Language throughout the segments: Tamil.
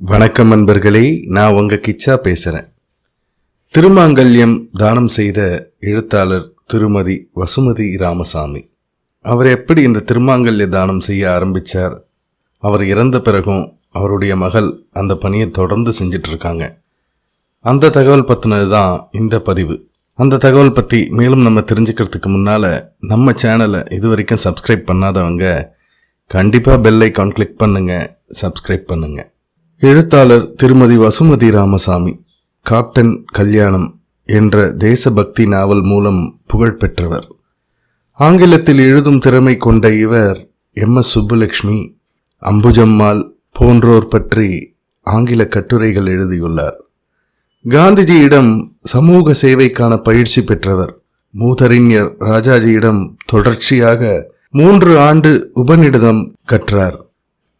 வணக்கம் நண்பர்களே நான் உங்கள் கிச்சா பேசுகிறேன் திருமாங்கல்யம் தானம் செய்த எழுத்தாளர் திருமதி வசுமதி ராமசாமி அவர் எப்படி இந்த திருமாங்கல்ய தானம் செய்ய ஆரம்பிச்சார்? அவர் இறந்த பிறகும் அவருடைய மகள் அந்த பணியை தொடர்ந்து செஞ்சிட்ருக்காங்க. அந்த தகவல் பற்றினது தான் இந்த பதிவு. அந்த தகவல் பற்றி மேலும் நம்ம தெரிஞ்சுக்கிறதுக்கு முன்னால் நம்ம சேனலை இது வரைக்கும் சப்ஸ்கிரைப் பண்ணாதவங்க கண்டிப்பாக பெல் ஐக்கான் கிளிக் பண்ணுங்கள் சப்ஸ்கிரைப் பண்ணுங்கள் எழுத்தாளர் திருமதி வசுமதி ராமசாமி காப்டன் கல்யாணம் என்ற தேசபக்தி நாவல் மூலம் புகழ் பெற்றவர். ஆங்கிலத்தில் எழுதும் திறமை கொண்ட இவர் எம். எஸ். சுப்புலட்சுமி அம்புஜம்மாள் போன்றோர் பற்றி ஆங்கில கட்டுரைகள் எழுதியுள்ளார். காந்திஜியிடம் சமூக சேவைக்கான பயிற்சி பெற்றவர். மூதறிஞர் ராஜாஜியிடம் தொடர்ச்சியாக மூன்று ஆண்டு உபநிடதம் கற்றார்.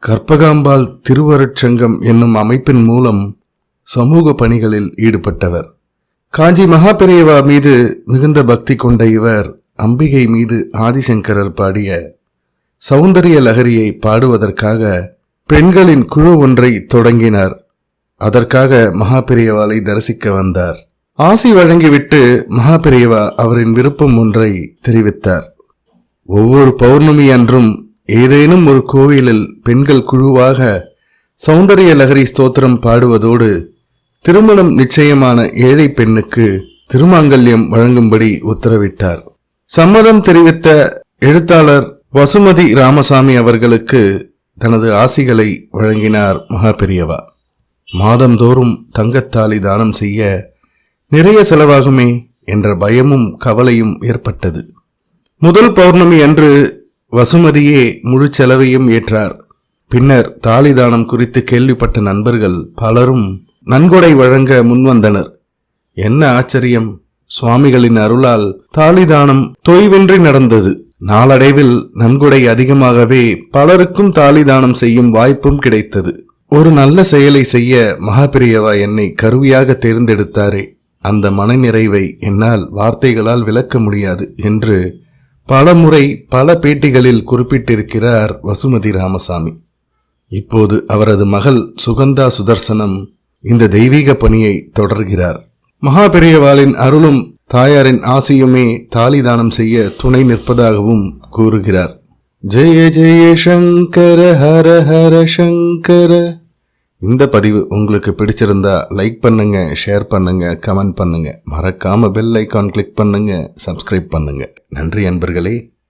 கற்பகாம்பாள் திருவருட்சங்கம் என்னும் அமைப்பின் மூலம் சமூக பணிகளில் ஈடுபட்டவர். காஞ்சி மகாபெரியவா மீது மிகுந்த பக்தி கொண்ட இவர் அம்பிகை மீது ஆதிசங்கரர் பாடிய சௌந்தரிய லகரியை பாடுவதற்காக பெண்களின் குழு ஒன்றை தொடங்கினார். அதற்காக மகாபெரியவாளை தரிசிக்க வந்தார். ஆசி வழங்கிவிட்டு மகாபெரியவா அவரின் விருப்பம் ஒன்றை தெரிவித்தார். ஒவ்வொரு பௌர்ணமி அன்றும் ஏதேனும் ஒரு கோவிலில் பெண்கள் குழுவாக சௌந்தரிய லகரி ஸ்தோத்திரம் பாடுவதோடு திருமணம் நிச்சயமான ஏழை பெண்ணுக்கு திருமாங்கல்யம் வழங்கும்படி உத்தரவிட்டார். சம்மதம் தெரிவித்த எழுத்தாளர் வசுமதி ராமசாமி அவர்களுக்கு தனது ஆசிகளை வழங்கினார் மகாபெரியவா. மாதந்தோறும் தங்கத்தாலி தானம் செய்ய நிறைய செலவாகுமே என்ற பயமும் கவலையும் ஏற்பட்டது. முதல் பௌர்ணமி அன்று வசுமதியே முழு செலவையும் ஏற்றார். பின்னர் தாலிதானம் குறித்து கேள்விப்பட்ட நண்பர்கள் பலரும் நன்கொடை வழங்க முன்வந்தனர். என்ன ஆச்சரியம்! சுவாமிகளின் அருளால் தாலிதானம் தொய்வின்றி நடந்தது. நாளடைவில் நன்கொடை அதிகமாகவே பலருக்கும் தாலிதானம் செய்யும் வாய்ப்பும் கிடைத்தது. ஒரு நல்ல செயலை செய்ய மகாபிரியவா என்னை கருவியாக தேர்ந்தெடுத்தாரே. அந்த மனநிறைவை என்னால் வார்த்தைகளால் விளக்க முடியாது என்று பல முறை பல பேட்டிகளில் குறிப்பிட்டிருக்கிறார் வசுமதி ராமசாமி. இப்போது அவரது மகள் சுகந்தா சுதர்சனம் இந்த தெய்வீக பணியை தொடர்கிறார். மகாபெரியவாளின் அருளும் தாயாரின் ஆசையுமே தாலிதானம் செய்ய துணை நிற்பதாகவும் கூறுகிறார். ஜெய ஜெய சங்கர ஹர ஹர சங்கர. இந்த பதிவு உங்களுக்கு பிடிச்சிருந்தா லைக் பண்ணுங்க ஷேர் பண்ணுங்க கமெண்ட் பண்ணுங்க. மறக்காம பெல் ஐக்கான் கிளிக் பண்ணுங்க சப்ஸ்கிரைப் பண்ணுங்க. நன்றி அன்பர்களே.